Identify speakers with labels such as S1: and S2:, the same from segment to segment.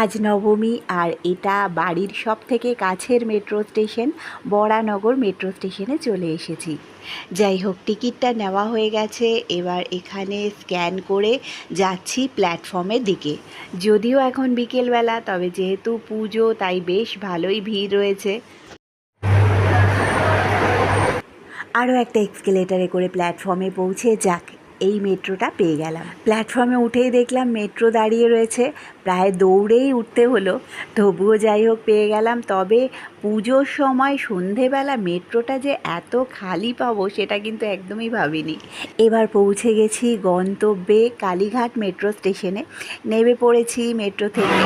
S1: আজ নবমী আর এটা বাড়ির সব থেকে কাছের মেট্রো স্টেশন বরানগর মেট্রো স্টেশনে চলে এসেছি। যাই হোক, টিকিটটা নেওয়া হয়ে গেছে, এবার এখানে স্ক্যান করে যাচ্ছি প্ল্যাটফর্মের দিকে। যদিও এখন বিকেলবেলা, তবে যেহেতু পুজো, তাই বেশ ভালোই ভিড় রয়েছে। আরও একটা এক্সকেলেটারে করে প্ল্যাটফর্মে পৌঁছে যাক। এই মেট্রোটা পেয়ে গেলাম। প্ল্যাটফর্মে উঠেই দেখলাম মেট্রো দাঁড়িয়ে রয়েছে। প্রায় দৌড়েই উঠতে হলো। তবুও যাই হোক পেয়ে গেলাম। তবে পুজোর সময় সন্ধেবেলা মেট্রোটা যে এত খালি পাবো সেটা কিন্তু একদমই ভাবিনি। এবার পৌঁছে গেছি গন্তব্যে কালীঘাট মেট্রো স্টেশনে। নেমে পড়েছি মেট্রো থেকে।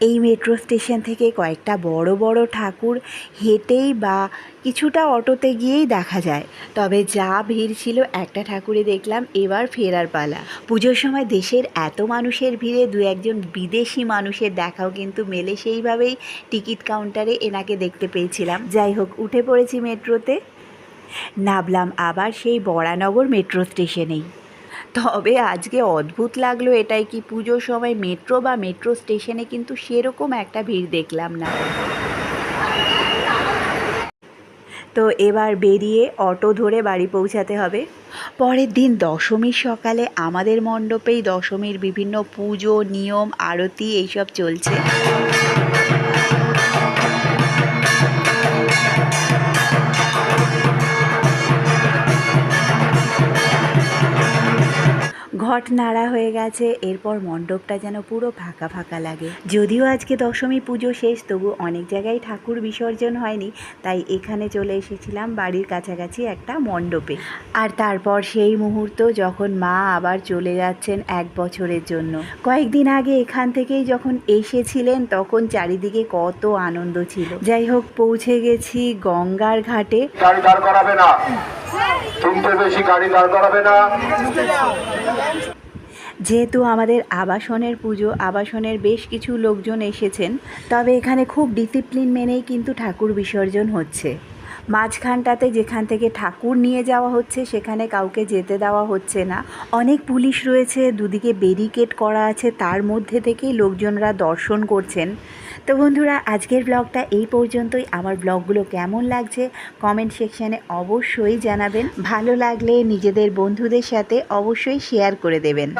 S1: এই মেট্রো স্টেশন থেকে কয়েকটা বড় বড় ঠাকুর হেঁটেই বা কিছুটা অটোতে গিয়েই দেখা যায়। তবে যা ভিড় ছিল, একটা ঠাকুরে দেখলাম, এবার ফেরার পালা। পুজোর সময় দেশের এত মানুষের ভিড়ে দু একজন বিদেশি মানুষের দেখাও কিন্তু মেলে সেইভাবেই টিকিট কাউন্টারে এনাকে দেখতে পেয়েছিলাম। যাই হোক, উঠে পড়েছি মেট্রোতে নামলাম আবার সেই বরানগর মেট্রো স্টেশনেই তবে আজকে অদ্ভুত লাগল এটাই কি পুজোর সময় মেট্রো বা মেট্রো স্টেশনে কিন্তু সেরকম একটা ভিড় দেখলাম না। তো এবার বেরিয়ে অটো ধরে বাড়ি পৌঁছাতে হবে। পরের দিন দশমীর সকালে আমাদের মণ্ডপেই দশমীর বিভিন্ন পুজো, নিয়ম, আরতি এইসব চলছে। ঘট নাড়া হয়ে গেছে, এরপর মণ্ডপটা যেন পুরো ফাঁকা ফাঁকা লাগে। যদিও আজকে দশমী পুজো শেষ, তবু অনেক জায়গায় ঠাকুর বিসর্জন হয়নি, তাই এখানে চলে এসেছিলাম বাড়ির কাছাকাছি একটা মণ্ডপে। আর তারপর সেই মুহূর্ত যখন মা আবার চলে যাচ্ছেন এক বছরের জন্য। কয়েকদিন আগে এখান থেকেই যখন এসেছিলেন, তখন চারিদিকে কত আনন্দ ছিল। যাই হোক, পৌঁছে গেছি গঙ্গার ঘাটে।
S2: না। বেশি গাড়ি দাঁড় করাবে না।
S1: যেহেতু আমাদের আবাসনের পুজো, আবাসনের বেশ কিছু লোকজন এসেছেন, তবে এখানে খুব ডিসিপ্লিন মেনেই কিন্তু ঠাকুর বিসর্জন হচ্ছে। মাঝখানটাতে যেখান থেকে ঠাকুর নিয়ে যাওয়া হচ্ছে, সেখানে কাউকে যেতে দেওয়া হচ্ছে না। অনেক পুলিশ রয়েছে, দুদিকে ব্যারিকেড করা আছে, তার মধ্যে থেকেই লোকজনরা দর্শন করছেন। তো বন্ধুরা, আজকের ব্লগটা এই পর্যন্তই। আমার ব্লগগুলো কেমন লাগছে কমেন্ট সেকশানে অবশ্যই জানাবেন। ভালো লাগলে নিজেদের বন্ধুদের সাথে অবশ্যই শেয়ার করে দেবেন।